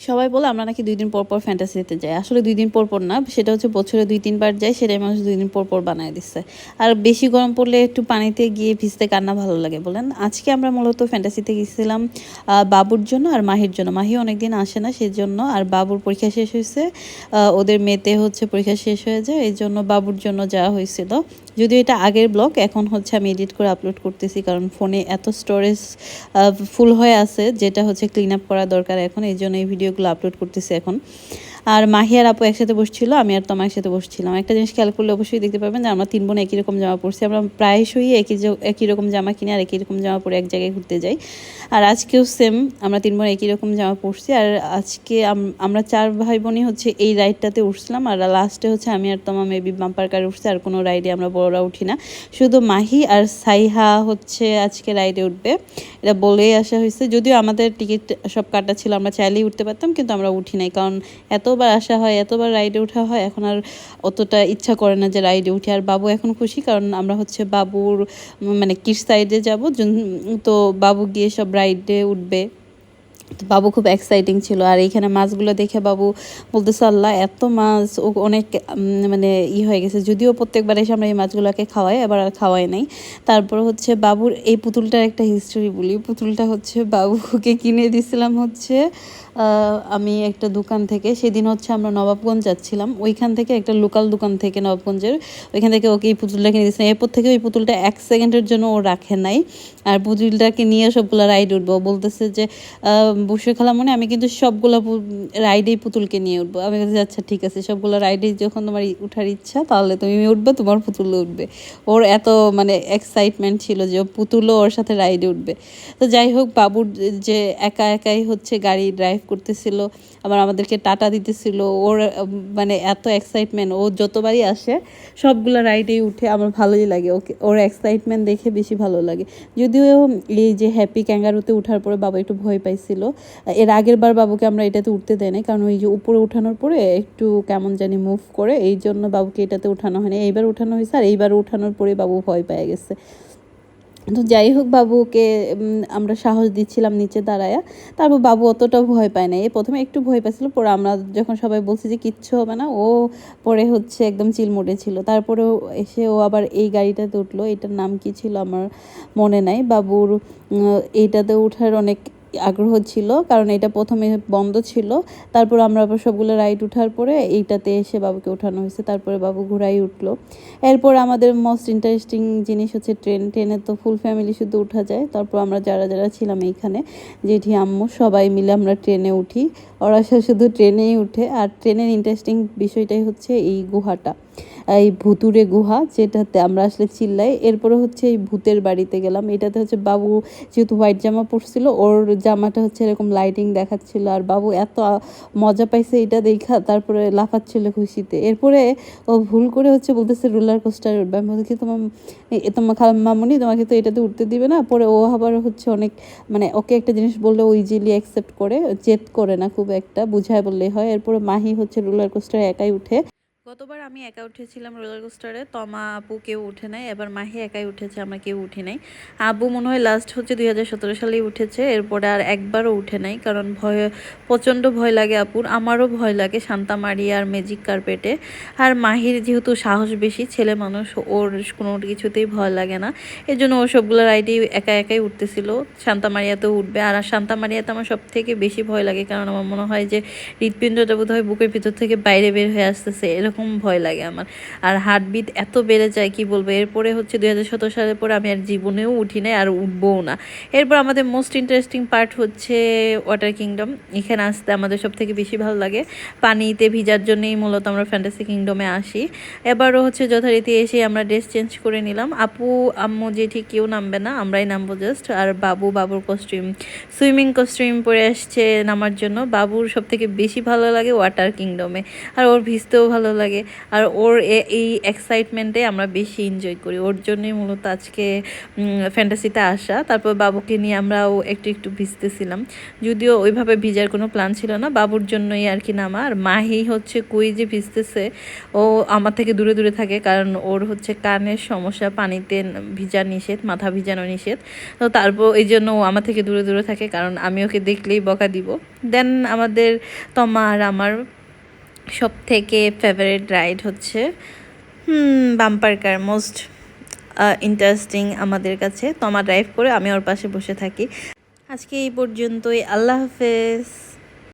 সবাই বলে আমরা নাকি দুই দিন পর পর ফ্যান্টাসিতে যাই। আসলে দুই দিন পর পর না, সেটা হচ্ছে বছরে দুই, তিনবার যাই, সেটাই মানুষ দুই দিন পর পর বানায় দিচ্ছে। আর বেশি গরম পড়লে একটু পানিতে গিয়ে ভিজতে কান্না ভালো লাগে, বলেন। আজকে আমরা মূলত ফ্যান্টাসিতে গেছিলাম বাবুর জন্য আর মাহির জন্য। মাহি অনেকদিন আসে না সেই জন্য আর বাবুর পরীক্ষা শেষ হয়েছে। ওদের মেতে হচ্ছে পরীক্ষা শেষ হয়ে যায় এই জন্য বাবুর জন্য যাওয়া হয়েছিল। যদিও এটা আগের ব্লগ এখন হচ্ছে আমি এডিট করে আপলোড করতেছি, কারণ ফোনে এত স্টোরেজ ফুল হয়ে আছে, যেটা হচ্ছে ক্লিন আপ করা দরকার এখন এই জন্য এই ভিডিওগুলো আপলোড করতেছি এখন। আর মাহি আর আপু একসাথে বসছিল, আমি আর তোমার একসাথে বসছিলাম। একটা জিনিস খেয়াল করলে অবশ্যই দেখতে পাবেন যে আমরা তিন বোন একই রকম জামা পরছি। আমরা প্রায়শই একই একই রকম জামা কিনে আর একই রকম জামা পরে এক জায়গায় ঘুরতে যাই। আর আজকেও সেম আমরা তিন বোন একই রকম জামা পরছি। আর আজকে আম- আমরা চার ভাই বোনই হচ্ছে এই রাইডটাতে উঠছিলাম। আর লাস্টে হচ্ছে আমি আর তোমার মেবি বাম্পার কারে উঠছি, আর কোনো রাইডে আমরা বড়রা উঠি না। শুধু মাহি আর সাইহা হচ্ছে আজকে রাইডে উঠবে। এটা বলেই আসা হয়েছে। যদিও আমাদের টিকিট সব কাটা ছিল, আমরা চাইলেই উঠতে পারতাম, কিন্তু আমরা উঠি নাই। কারণ এতবার আসা হয়, এতবার রাইডে ওঠা হয়, এখন আর অতটা ইচ্ছা করে না যে রাইডে উঠে। আর বাবু এখন খুশি, কারণ আমরা হচ্ছে বাবুর মানে কির সাইডে যাব তো বাবু গিয়ে সব রাইডে উঠবে। বাবু খুব এক্সাইটিং ছিল। আর এইখানে মাছগুলো দেখে বাবু বলতেছে, আল্লাহ, এত মাছ, ও অনেক মানে ই হয়ে গেছে। যদিও প্রত্যেকবার এসে আমরা এই মাছগুলোকে খাওয়াই এবার আর খাওয়াই নাই। তারপর হচ্ছে বাবুর, এই পুতুলটার একটা হিস্টোরি বলি। পুতুলটা হচ্ছে বাবুকে কিনে দিয়েছিলাম হচ্ছে আমি একটা দোকান থেকে। সেদিন হচ্ছে আমরা নবাবগঞ্জ যাচ্ছিলাম। ওইখান থেকে একটা লোকাল দোকান থেকে নবাবগঞ্জের। ওইখান থেকে ওকে এই পুতুলটা কিনে দিয়েছিলাম। এরপর থেকে ওই পুতুলটা এক সেকেন্ডের জন্য ও রাখে নাই। আর পুতুলটাকে নিয়ে সবগুলো রাইড উঠবো। বলতেছে যে বসে খেলা মনে আমি কিন্তু সবগুলো রাইডেই পুতুলকে নিয়ে উঠবো। আমি বলছি আচ্ছা ঠিক আছে, সবগুলো রাইডেই যখন তোমার উঠার ইচ্ছা, তাহলে তুমি উঠবে, তোমার পুতুলও উঠবে। ওর এত মানে এক্সাইটমেন্ট ছিল যে পুতুলও ওর সাথে রাইডে উঠবে। তো যাই হোক, বাবুর যে একা একাই হচ্ছে গাড়ি ড্রাইভ করতেছিল, আবার আমাদেরকে টাটা দিতেছিল, ওর মানে এত এক্সাইটমেন্ট ও যতবারই আসে, সবগুলো রাইডেই উঠে আমার ভালোই লাগে। ওকে, ওর এক্সাইটমেন্ট দেখে বেশি ভালো লাগে। যদিও এই যে হ্যাপি ক্যাঙ্গারুতে উঠার পরে বাবা একটু ভয় পাইছিল এর আগের বার বাবুকে আমরা এটাতে উঠতে দেয় নাই, কারণ ওই যে উপরে উঠানোর পরে একটু কেমন জানি মুভ করে, এই জন্য বাবুকে এটাতে উঠানো হয়নি। এইবার উঠানো হয়েছে আর এইবার উঠানোর পরে বাবু ভয় পেয়ে গেছে। তো যাই হোক, বাবুকে আমরা সাহস দিচ্ছিলাম নিচে দাঁড়ায়া। তারপর বাবু অতটা ভয় পায় না এ প্রথমে একটু ভয় পাচ্ছিল পরে আমরা যখন সবাই বলছি যে কিচ্ছু হবে না, ও পরে হচ্ছে একদম চিলমোটে ছিল। তারপরে এসে ও আবার এই গাড়িটাতে উঠল। এটার নাম কি ছিল আমার মনে নাই। বাবুর এইটাতে ওঠার অনেক আগ্রহ ছিল, কারণ এটা প্রথমে বন্ধ ছিল। তারপর আমরা আবার সবগুলো রাইড উঠার পরে এইটাতে এসে বাবুকে ওঠানো হয়েছে, তারপরে বাবু ঘোড়াই উঠল। এরপর আমাদের মোস্ট ইন্টারেস্টিং জিনিস হচ্ছে ট্রেন ট্রেনে তো ফুল ফ্যামিলি শুধু উঠা যায়। তারপর আমরা যারা যারা ছিলাম এইখানে, জেঠি, আম্মু, সবাই মিলে আমরা ট্রেনে উঠি। ওরা শুধু ট্রেনেই উঠে। আর ট্রেনের ইন্টারেস্টিং বিষয়টাই হচ্ছে এই গুহাটা। এই ভুতুরে গুহা, যেটাতে আমরা আসলে চিল্লাই। এরপরে হচ্ছে এই ভূতের বাড়িতে গেলাম। এটাতে হচ্ছে বাবু যেহেতু হোয়াইট জামা পরছিল, ওর জামাটা হচ্ছে এরকম লাইটিং দেখাচ্ছিল। আর বাবু এত মজা পাইছে এটা দেখা, তারপরে লাফাচ্ছিল খুশিতে। এরপরে ও ভুল করে হচ্ছে বলতেছে রোলার কোস্টার উঠবে। আমি বলছি তোমার তোমার খালাম মামুনি, তোমাকে তো এটাতে উঠতে দিবে না? পরে ও আবার হচ্ছে অনেক মানে ওকে একটা জিনিস বললে ও ইজিলি অ্যাকসেপ্ট করে, জেদ করে না খুব একটা, বুঝায় বললেই হয়। এরপরে মাহি হচ্ছে রোলার কোস্টার একাই উঠে। গতবার আমি একা উঠেছিলাম রোলার কোস্টারে তমা আপু কেউ উঠে নাই, এবার মাহি একাই উঠেছে, আমরা কেউ উঠে নাই। আব্বু মনে হয় লাস্ট হচ্ছে দুই হাজার সতেরো সালেই উঠেছে, এরপরে আর একবারও উঠে নাই, কারণ ভয়, প্রচণ্ড ভয় লাগে আপুর, আমারও ভয় লাগে শান্তা মারিয়া আর ম্যাজিক কার্পেটে আর মাহির যেহেতু সাহস বেশি, ছেলে মানুষ, ওর কোনো কিছুতেই ভয় লাগে না। এই জন্য ও সবগুলো রাইডে একা একাই উঠতেছিল, শান্তা মারিয়াতেও উঠবে। আর শান্তা মারিয়াতে আমার সব থেকে বেশি ভয় লাগে, কারণ আমার মনে হয় যে হৃৎপিণ্ডটা বোধ হয় বুকের ভিতর থেকে বাইরে বের হয়ে আসতেছে, এরকম ভয় লাগে আমার। আর হার্টবিট এত বেড়ে যায়, কি বলব? এরপরে হচ্ছে দুই হাজার সতেরো সালের পরে আমি আর জীবনেও উঠি নাই, আর উঠবও না। এরপর আমাদের মোস্ট ইন্টারেস্টিং পার্ট হচ্ছে ওয়াটার কিংডম এখানে আসতে আমাদের সব থেকে বেশি ভালো লাগে। পানিতে ভিজার জন্যই মূলত আমরা ফ্যান্টাসি কিংডমে আসি। এবারও হচ্ছে যথারীতি এসে আমরা ড্রেস চেঞ্জ করে নিলাম। আপু, আম্মু জেঠি কেউ নামবে না, আমরাই নামবো জাস্ট আর বাবু, বাবুর কস্টিউম সুইমিং কস্টিউম পরে আসছে নামার জন্য। বাবুর সব থেকে বেশি ভালো লাগে ওয়াটার কিংডমে আর ওর ভিজতেও ভালো লাগে। লাগে। আর ওর এই এক্সাইটমেন্টে আমরা বেশি এনজয় করি। ওর জন্যই মূলত আজকে ফ্যান্টাসিতে আসা। তারপর বাবুকে নিয়ে আমরাও একটু একটু ভিজতেছিলাম। যদিও ওইভাবে ভিজার কোনো প্ল্যান ছিল না। বাবুর জন্যই আর কি নামা। আর মাহি হচ্ছে কুই যে ভিজতেছে, ও আমার থেকে দূরে দূরে থাকে। কারণ ওর হচ্ছে কানের সমস্যা, পানিতে ভিজা নিষেধ, মাথা ভিজানো নিষেধ। তো তারপর এই জন্য ও আমার থেকে দূরে দূরে থাকে। কারণ আমি ওকে দেখলেই বকা দিব। দেন আমাদের তমা আর আমার সব থেকে ফেভারিট রাইড হচ্ছে বাম্পার কার মোস্ট ইন্টারেস্টিং আমাদের কাছে। তো আমার ড্রাইভ করে আমি ওর পাশে বসে থাকি। আজকে এই পর্যন্তই, আল্লাহ হাফেজ।